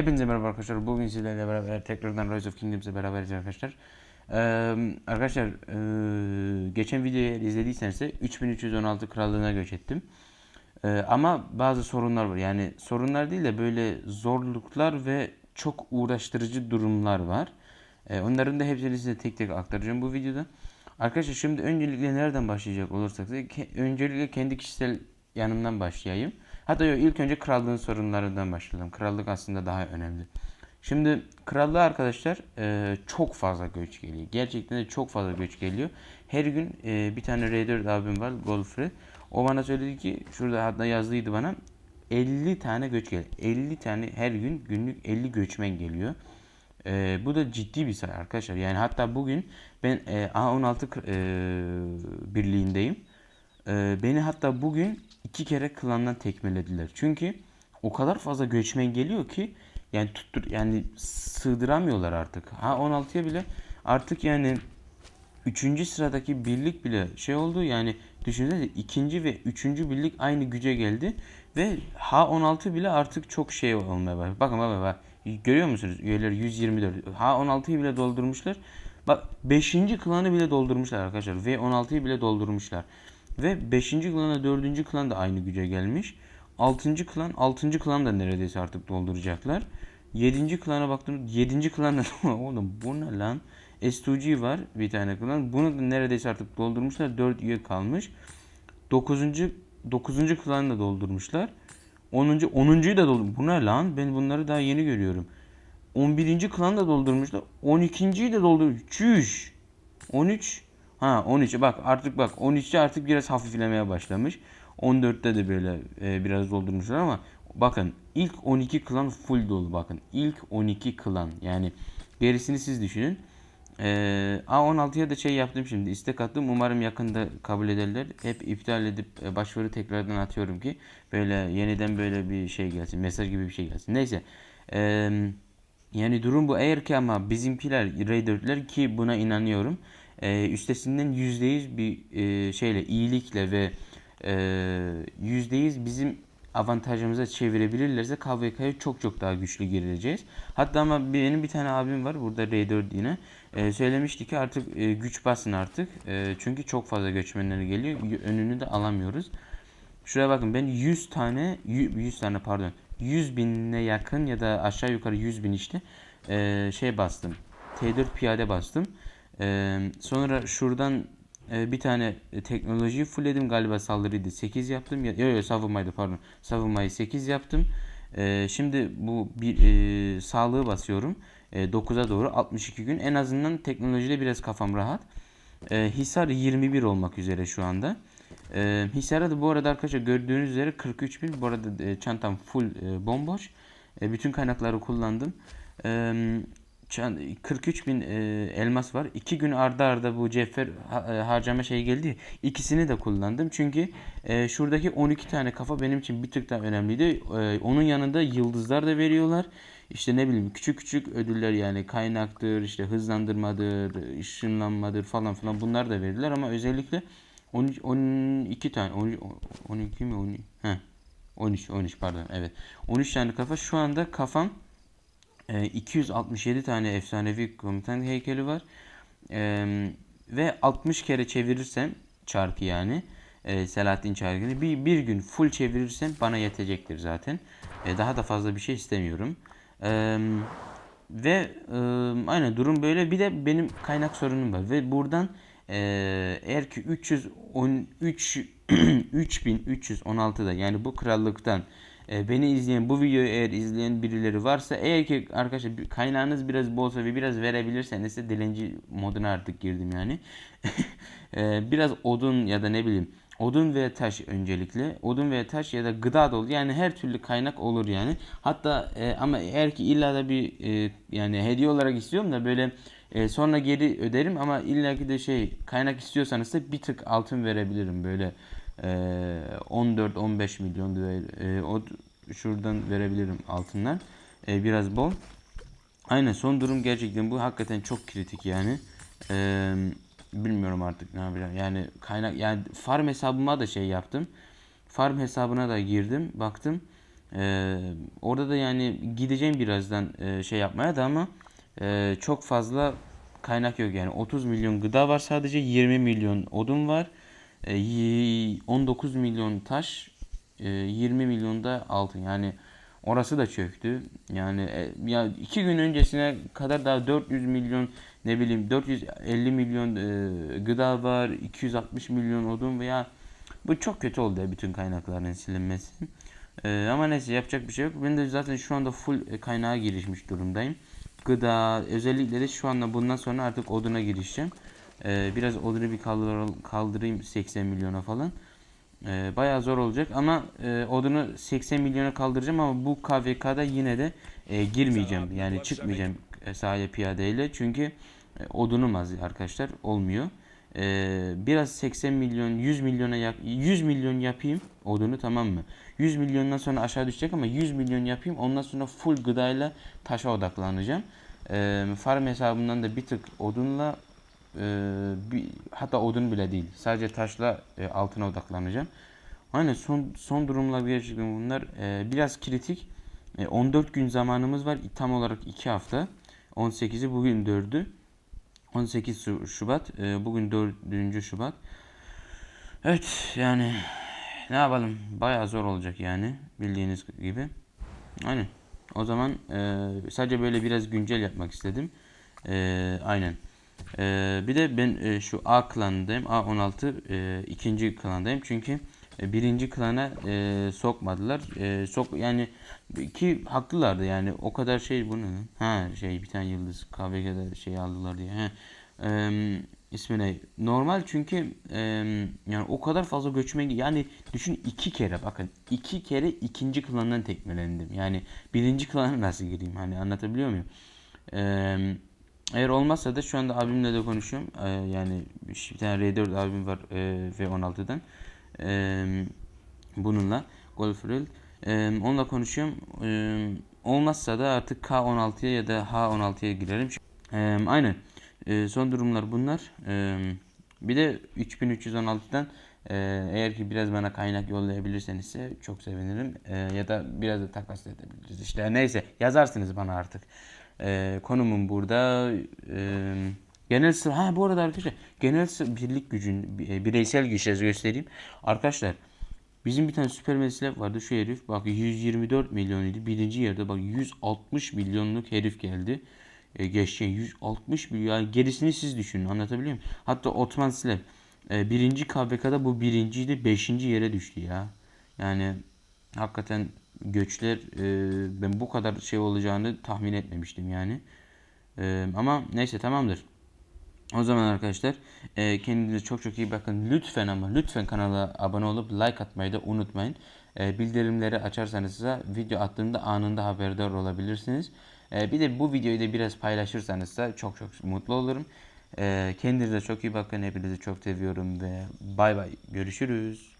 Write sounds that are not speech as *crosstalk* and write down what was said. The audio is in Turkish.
Hepinize merhaba arkadaşlar. Bugün sizlerle beraber tekrardan Rise of Kingdoms'e beraberiz arkadaşlar. Ee, arkadaşlar ee, geçen videoyu izlediyseniz de 3316 krallığına göç ettim. Ee, ama bazı sorunlar var. Yani sorunlar değil de böyle zorluklar ve çok uğraştırıcı durumlar var. Ee, onların da hepsini size tek tek aktaracağım bu videoda. Arkadaşlar şimdi öncelikle nereden başlayacak olursak öncelikle kendi kişisel yanımdan başlayayım. Hatta yok, ilk önce krallığın sorunlarından başlayalım. Krallık aslında daha önemli. Şimdi krallığa arkadaşlar e, çok fazla göç geliyor. Gerçekten de çok fazla göç geliyor. Her gün e, bir tane R4 abim var Golfrey. O bana söyledi ki şurada hatta yazdıydı bana 50 tane göç geliyor. 50 tane her gün günlük 50 göçmen geliyor. E, bu da ciddi bir sayı arkadaşlar. Yani hatta bugün ben e, A16 kr- e, birliğindeyim. E, beni hatta bugün iki kere klandan tekmelediler. Çünkü o kadar fazla göçmen geliyor ki yani tuttur yani sığdıramıyorlar artık. Ha 16'ya bile artık yani üçüncü sıradaki birlik bile şey oldu yani düşünsene ikinci ve üçüncü birlik aynı güce geldi ve H16 bile artık çok şey olmaya başladı. Bakın bak bak görüyor musunuz üyeler 124 H16'yı bile doldurmuşlar. Bak 5. klanı bile doldurmuşlar arkadaşlar ve 16'yı bile doldurmuşlar. Ve 5. klanla 4. klan da aynı güce gelmiş. 6. klan 6. klan da neredeyse artık dolduracaklar. 7. klana baktım 7. klan da *laughs* oğlum bu ne lan? S2G var bir tane klan. Bunu da neredeyse artık doldurmuşlar. 4 üye kalmış. 9. 9. klanı da doldurmuşlar. 10. 10.'yu da doldurmuş. Bu ne lan? Ben bunları daha yeni görüyorum. 11. klan da doldurmuşlar. 12.yi de doldurmuş. Çüş. 13. Ha 13. Bak artık bak 13'te artık biraz hafiflemeye başlamış. 14'te de böyle e, biraz doldurmuşlar ama bakın ilk 12 klan full dolu bakın. İlk 12 klan yani gerisini siz düşünün. Ee, A16'ya da şey yaptım şimdi istek attım umarım yakında kabul ederler. Hep iptal edip e, başvuru tekrardan atıyorum ki böyle yeniden böyle bir şey gelsin mesaj gibi bir şey gelsin. Neyse. Ee, yani durum bu. Eğer ki ama bizimkiler Raider'ler ki buna inanıyorum. E, üstesinden %100 bir e, şeyle iyilikle ve e, %100 bizim avantajımıza çevirebilirlerse KVK'ya çok çok daha güçlü gireceğiz. Hatta ama benim bir tane abim var burada R4 yine. E, söylemişti ki artık e, güç basın artık. E, çünkü çok fazla göçmenler geliyor. Önünü de alamıyoruz. Şuraya bakın ben 100 tane 100 tane pardon 100 binine yakın ya da aşağı yukarı 100 bin işte e, şey bastım. T4 piyade bastım. E, sonra şuradan e, bir tane teknolojiyi fullledim galiba saldırıydı 8 yaptım. Ya, yok yok savunmaydı pardon. Savunmayı 8 yaptım. E, şimdi bu bir e, sağlığı basıyorum. E, 9'a doğru 62 gün. En azından teknolojide biraz kafam rahat. E, Hisar 21 olmak üzere şu anda. E, Hisar'a bu arada arkadaşlar gördüğünüz üzere 43 bin. Bu arada e, çantam full e, bomboş. E, bütün kaynakları kullandım. E, 43 bin e, elmas var. 2 gün arda arda bu cevher ha- e, harcama şey geldi. İkisini de kullandım. Çünkü e, şuradaki 12 tane kafa benim için bir tık daha önemliydi. E, onun yanında yıldızlar da veriyorlar. İşte ne bileyim küçük küçük ödüller yani kaynaktır, işte hızlandırmadır, ışınlanmadır falan filan bunlar da verirler ama özellikle 13 12 tane 13, 12 mi 12 Heh. 13 13 pardon evet. 13 tane kafa şu anda kafam e, 267 tane efsanevi komutan heykeli var. E, ve 60 kere çevirirsem çarkı yani e, Selahattin çarkını bir, bir gün full çevirirsem bana yetecektir zaten. E, daha da fazla bir şey istemiyorum. E, ve e, aynen durum böyle. Bir de benim kaynak sorunum var ve buradan e, eğer ki 313 3316'da *clears throat* yani bu krallıktan e, beni izleyen bu videoyu eğer izleyen birileri varsa eğer ki arkadaşlar kaynağınız biraz bolsa ve biraz verebilirseniz de dilenci moduna artık girdim yani. *laughs* E, biraz odun ya da ne bileyim odun ve taş öncelikle odun ve taş ya da gıda dolu yani her türlü kaynak olur yani. Hatta e, ama eğer ki illa da bir e, yani hediye olarak istiyorum da böyle e, sonra geri öderim ama illaki de şey kaynak istiyorsanız da bir tık altın verebilirim böyle e, 14-15 milyon lira e, o şuradan verebilirim altınlar E, biraz bol. Aynen son durum gerçekten bu hakikaten çok kritik yani. E, bilmiyorum artık ne yapacağım. Yani kaynak yani farm hesabıma da şey yaptım. Farm hesabına da girdim. Baktım. Ee, orada da yani gideceğim birazdan e, şey yapmaya da ama e, çok fazla kaynak yok yani 30 milyon gıda var sadece 20 milyon odun var e, y- 19 milyon taş e, 20 milyon da altın yani orası da çöktü yani e, ya iki gün öncesine kadar daha 400 milyon ne bileyim 450 milyon e, gıda var 260 milyon odun veya bu çok kötü oldu ya bütün kaynakların silinmesi. Ee, ama neyse yapacak bir şey yok. Ben de zaten şu anda full e, kaynağa girişmiş durumdayım. Gıda özellikle de şu anda bundan sonra artık oduna girişeceğim. Ee, biraz odunu bir kaldır, kaldırayım 80 milyona falan. Ee, bayağı zor olacak ama e, odunu 80 milyona kaldıracağım ama bu KVK'da yine de e, girmeyeceğim. Yani çıkmayacağım e, sahaya piyadeyle çünkü e, odunum az arkadaşlar olmuyor. Ee, biraz 80 milyon 100 milyona yak 100 milyon yapayım odunu tamam mı? 100 milyondan sonra aşağı düşecek ama 100 milyon yapayım ondan sonra full gıdayla taşa odaklanacağım. Ee, farm hesabından da bir tık odunla e, bir, hatta odun bile değil sadece taşla e, altına odaklanacağım. Aynen son son durumlar gerçekten bunlar e, biraz kritik. E, 14 gün zamanımız var tam olarak 2 hafta. 18'i bugün 4'ü. 18 Şu- Şubat. e, bugün 4. Şubat. Evet yani ne yapalım? Bayağı zor olacak yani bildiğiniz gibi. Aynen. O zaman e, sadece böyle biraz güncel yapmak istedim. E, aynen. E, bir de ben e, şu A klanındayım. A16 e, ikinci klandayım. Çünkü e, birinci klana e, sokmadılar. E, sok yani ki haklılardı yani o kadar şey bu ne lan? Ha şey bir tane yıldız KVK'da şey aldılar diye. İsmi ne? Normal çünkü yani o kadar fazla göçmen yani düşün iki kere bakın iki kere ikinci klandan tekmelendim. Yani birinci klana nasıl gireyim hani anlatabiliyor muyum? Eee, eğer olmazsa da şu anda abimle de konuşuyorum. Eee, yani bir tane R4 abim var eee V16'dan. Eee, bununla Golf Real. Eee, onunla konuşuyorum. Eee, olmazsa da artık K16'ya ya da H16'ya girerim. Eee, aynen. Eee, son durumlar bunlar. Eee, bir de 3316'dan eee, eğer ki biraz bana kaynak yollayabilirseniz ise çok sevinirim. Eee, ya da biraz da takas edebiliriz. İşte neyse yazarsınız bana artık. Eee, konumum burada. Eee, genel sı- ha bu arada arkadaşlar genel sı- birlik gücün bi- bireysel güçleri göstereyim. Arkadaşlar Bizim bir tane süper meslek vardı şu herif. Bak 124 milyon idi. Birinci yerde bak 160 milyonluk herif geldi. E, geçen 160 milyon. Yani gerisini siz düşünün. Anlatabiliyor muyum? Hatta Otman Slev. E, birinci KVK'da bu birinciydi. Beşinci yere düştü ya. Yani hakikaten göçler e, ben bu kadar şey olacağını tahmin etmemiştim yani. E, ama neyse tamamdır. O zaman arkadaşlar e, kendinize çok çok iyi bakın. Lütfen ama lütfen kanala abone olup like atmayı da unutmayın. E, bildirimleri açarsanız da video attığımda anında haberdar olabilirsiniz. E, bir de bu videoyu da biraz paylaşırsanız da çok çok mutlu olurum. E, kendinize çok iyi bakın. Hepinizi çok seviyorum ve bay bay. Görüşürüz.